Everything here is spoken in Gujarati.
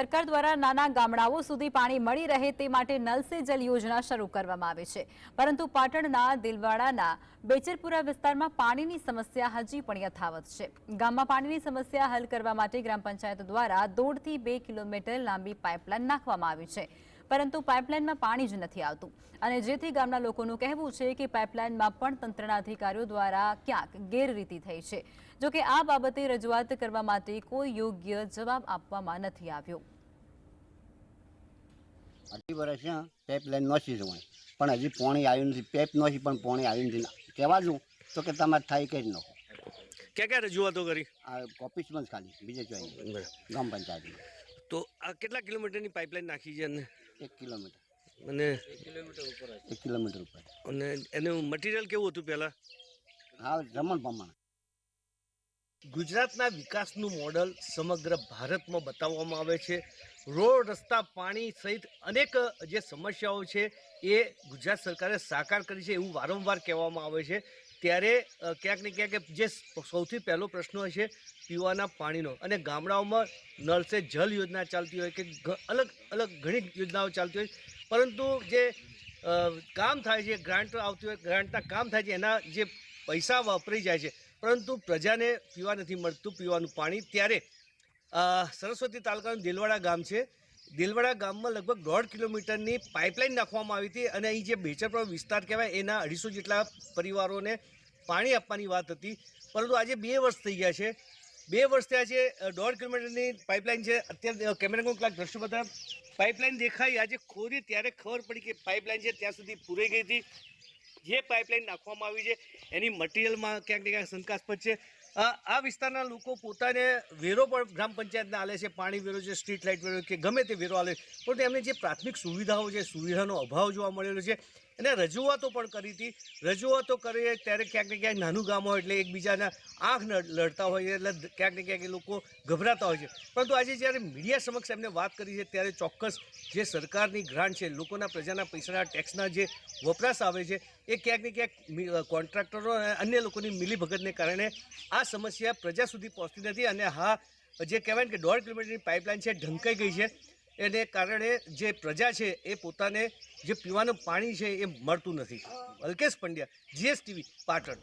સરકાર દ્વારા નાના ગામડાઓ સુધી પાણી મળી રહે તે માટે નલ સે જલ યોજના શરૂ કરવામાં આવી છે. પરંતુ પાટણના, દિલવાડાના, બેચરપુરા વિસ્તારમાં પાણીની સમસ્યા હજી પણ યથાવત છે. ગામમાં પાણીની સમસ્યા હલ કરવા માટે ગ્રામ પંચાયત દ્વારા દોઢથી બે કિલોમીટર લાંબી પાઇપલાઇન નાખવામાં આવી છે. પરંતુ પાઇપલાઇનમાં પાણી જ નથી આવતું. અને જેથી ગામના લોકોનું કહેવું છે કે પાઇપલાઇનમાં પણ તંત્રના અધિકારીઓ દ્વારા ક્યાંક ગેરરીતિ થઈ છે. જો કે આ બાબતે રજૂઆત કરવા માટે કોઈ યોગ્ય જવાબ આપવામાં નથી આવ્યો. અઢી વર્ષ પાઇપલાઇન નોસી જવાય. પણ હજી પાણી આવ્યું નથી. પેપ નોસી પણ પાણી આવ્યું નથી. કહેવા દઉં તો કે તમારે થાય કરી નાખો ક્યાં ક્યાં રજૂઆતો કરી? આ ઓફિસમાં જ ખાલી બીજે ગામ પંચાયતમાં. તો આ કેટલા કિલોમીટરની પાઇપલાઇન નાખી છે અને એક કિલોમીટર. અને એક કિલોમીટર ઉપર. અને એનું મટીરિયલ કેવું હતું પહેલાં? હા જમણ પ્રમાણે. ગુજરાતના વિકાસનું મોડલ સમગ્ર ભારતમાં બતાવવામાં આવે છે. રોડ રસ્તા પાણી સહિત અનેક જે સમસ્યાઓ છે એ ગુજરાત સરકારે સાકાર કરી છે એવું વારંવાર કહેવામાં આવે છે. ત્યારે ક્યાંક ને ક્યાંક જે સૌથી પહેલો પ્રશ્ન છે પીવાના પાણીનો. અને ગામડાઓમાં નળ સે જલ યોજના ચાલતી હોય કે અલગ અલગ ઘણી યોજનાઓ ચાલતી હોય. પરંતુ જે કામ થાય છે, ગ્રાન્ટ આવતી હોય, ગ્રાન્ટના કામ થાય છે, એના જે પૈસા વાપરી જાય છે, પરંતુ પ્રજાને પીવા નથી મળતું, પીવાનું પાણી. ત્યારે સરસ્વતી તાલુકાનું દેલવાડા ગામ છે. દેલવાડા ગામમાં લગભગ દોઢ કિલોમીટરની પાઇપલાઇન નાખવામાં આવી હતી અને અહીં જે બેચરપુર વિસ્તાર કહેવાય, એના અઢીસો જેટલા પરિવારોને પાણી આપવાની વાત હતી. પરંતુ આજે બે વર્ષ થઈ ગયા છે. બે વર્ષ થયા છે દોઢ કિલોમીટરની પાઇપલાઇન છે. અત્યારે કેમેરા કેટલાક દ્રશ્યો બધા? પાઇપલાઇન દેખાઈ. આજે ખોરી ત્યારે ખબર પડી કે પાઇપલાઇન છે, ત્યાં સુધી પૂરી ગઈ હતી. જે પાઇપલાઇન નાખવામાં આવી છે, એની મટીરિયલમાં ક્યાંક ને ક્યાંક શંકાસ્પદ છે. આ વિસ્તારના લોકો પોતાને વેરો પણ ગ્રામ પંચાયતને આલે છે, પાણી વેરો છે સ્ટ્રીટ લાઇટ વેરો કે ગમે તે વેરો આલે પણ એમને જે પ્રાથમિક સુવિધાઓ છે, સુવિધાનો અભાવ જોવા મળેલો છે અને રજૂઆતો પણ કરી હતી. રજૂઆતો કરીએ ત્યારે ક્યાંક ને ક્યાંક નાનું ગામ હોય એટલે એકબીજાના આંખ લડતા હોય એટલે ક્યાંક ને ક્યાંક એ લોકો ગભરાતા હોય છે. પરંતુ આજે જ્યારે મીડિયા સમક્ષ એમને વાત કરી છે ત્યારે ચોક્કસ જે સરકારની ગ્રાન્ટ છે, લોકોના પ્રજાના પૈસાના ટેક્સના જે વપરાશ આવે છે, એ ક્યાંક ને ક્યાંક કોન્ટ્રાક્ટરો અને અન્ય લોકોની મિલીભગતને કારણે આ સમસ્યા પ્રજા સુધી પહોંચતી નથી અને હા, જે કહેવાય ને કે દોઢ કિલોમીટરની પાઇપલાઇન છે, ઢંકાઈ ગઈ છે. એને કારણે જે પ્રજા છે એ પોતાને જે પીવાનું પાણી છે એ મળતું નથી. અલ્કેશ પંડ્યા જીએસટીવી પાટણ.